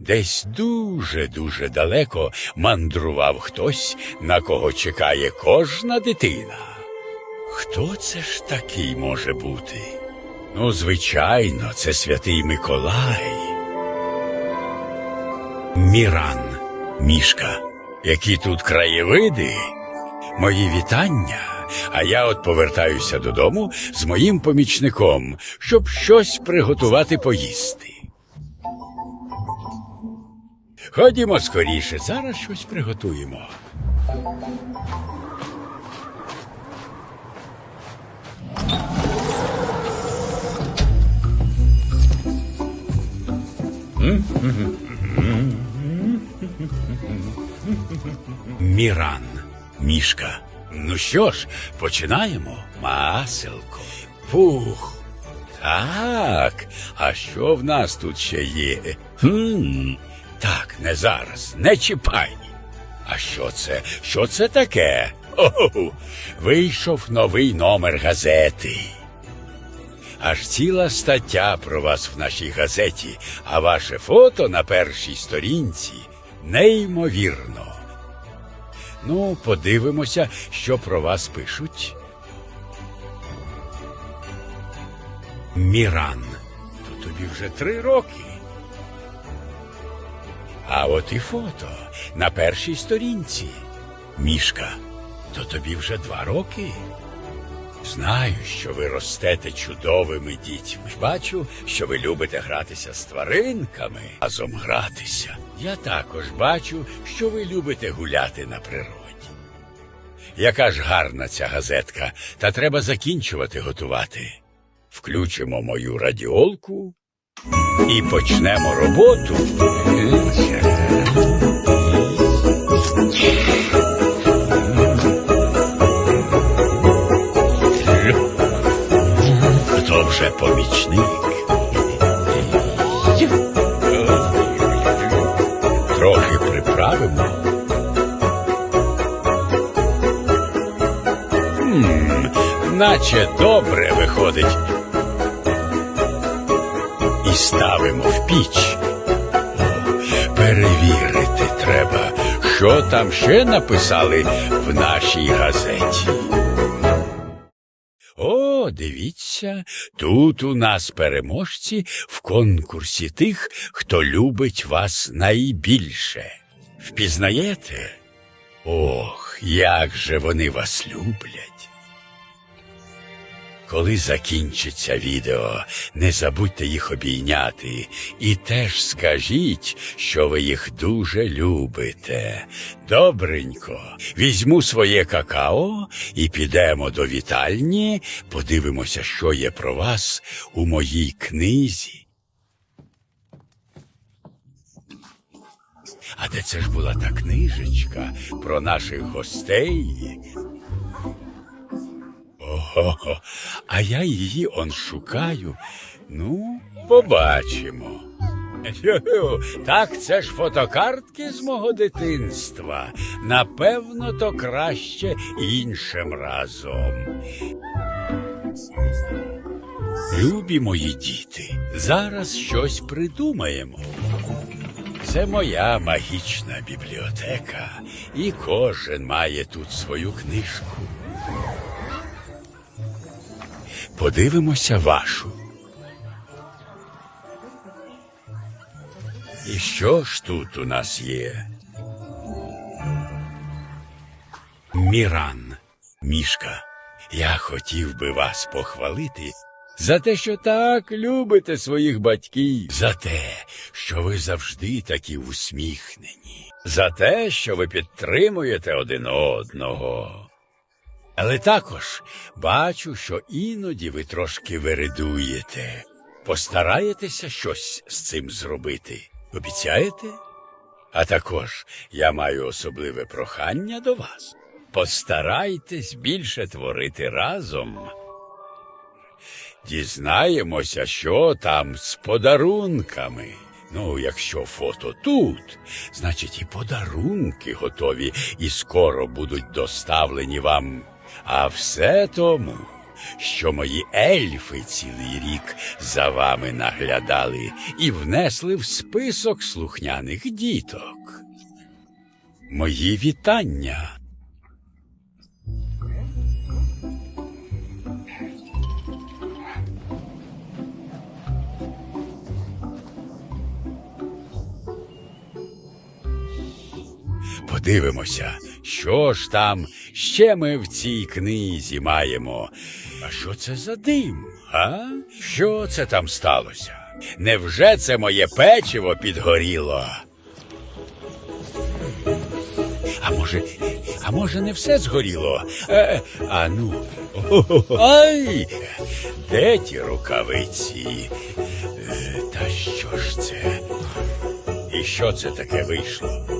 Десь дуже-дуже далеко мандрував хтось, на кого чекає кожна дитина. Хто це ж такий може бути? Ну, звичайно, це святий Миколай. Міран, мішка, які тут краєвиди. Мої вітання, а я от повертаюся додому з моїм помічником, щоб щось приготувати поїсти. Ходімо скоріше, зараз щось приготуємо. Міран, мішка. Ну що ж, починаємо. Маселко. Пух. Так, а що в нас тут ще є? Хм, так, не зараз, не чіпай. А що це? Що це таке? О, вийшов новий номер газети. Аж ціла стаття про вас в нашій газеті, а ваше фото на першій сторінці неймовірно. Ну, подивимося, що про вас пишуть. Міран, то тобі вже три роки. А от і фото на першій сторінці. Мішка, то тобі вже два роки. Знаю, що ви ростете чудовими дітьми. Бачу, що ви любите гратися з тваринками, разом гратися. Я також бачу, що ви любите гуляти на природі. Яка ж гарна ця газетка, та треба закінчувати готувати. Включимо мою радіолку і почнемо роботу. Хто вже помічник? Трохи приправимо. Наче добре виходить. І ставимо в піч. О, перевірити треба, що там ще написали в нашій газеті. О, дивіться, тут у нас переможці в конкурсі тих, хто любить вас найбільше. Впізнаєте? Ох, як же вони вас люблять. Коли закінчиться відео, не забудьте їх обійняти і теж скажіть, що ви їх дуже любите. Добренько, візьму своє какао і підемо до вітальні, подивимося, що є про вас у моїй книзі. А де це ж була та книжечка про наших гостей? Ого, а я її он шукаю. Ну, побачимо. Так, це ж фотокартки з мого дитинства. Напевно, то краще іншим разом. Любі мої діти, зараз щось придумаємо. Це моя магічна бібліотека, і кожен має тут свою книжку. Подивимося вашу. І що ж тут у нас є? Міран, мішка, я хотів би вас похвалити за те, що так любите своїх батьків, за те, що ви завжди такі усміхнені, за те, що ви підтримуєте один одного. Але також бачу, що іноді ви трошки вередуєте. Постараєтеся щось з цим зробити. Обіцяєте? А також я маю особливе прохання до вас. Постарайтесь більше творити разом. Дізнаємося, що там з подарунками. Ну, якщо фото тут, значить і подарунки готові і скоро будуть доставлені вам. А все тому, що мої ельфи цілий рік за вами наглядали і внесли в список слухняних діток. Мої вітання. Подивимося, що ж там ще ми в цій книзі маємо. А що це за дим? А? Що це там сталося? Невже це моє печиво підгоріло? А може, а може, не все згоріло? Е, а ну. Ай! Де ті рукавиці? Е, та що ж це? І що це таке вийшло?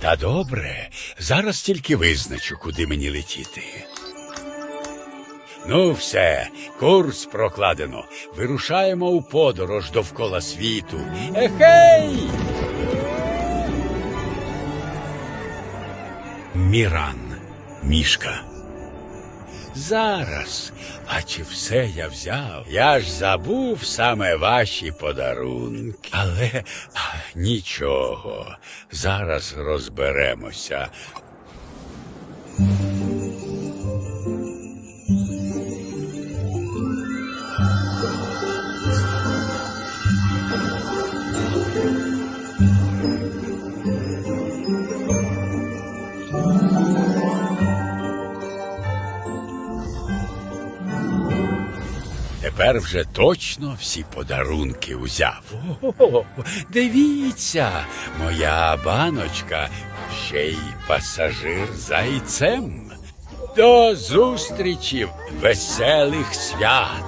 Та добре, зараз тільки визначу, куди мені летіти. Ну, все, курс прокладено. Вирушаємо у подорож довкола світу. Ехей! Міран, мішка. Зараз. А чи все я взяв? Я ж забув саме ваші подарунки. Але нічого. Зараз розберемося. Тепер вже точно всі подарунки узяв. О, дивіться, моя баночка, ще й пасажир зайцем. До зустрічі, веселих свят!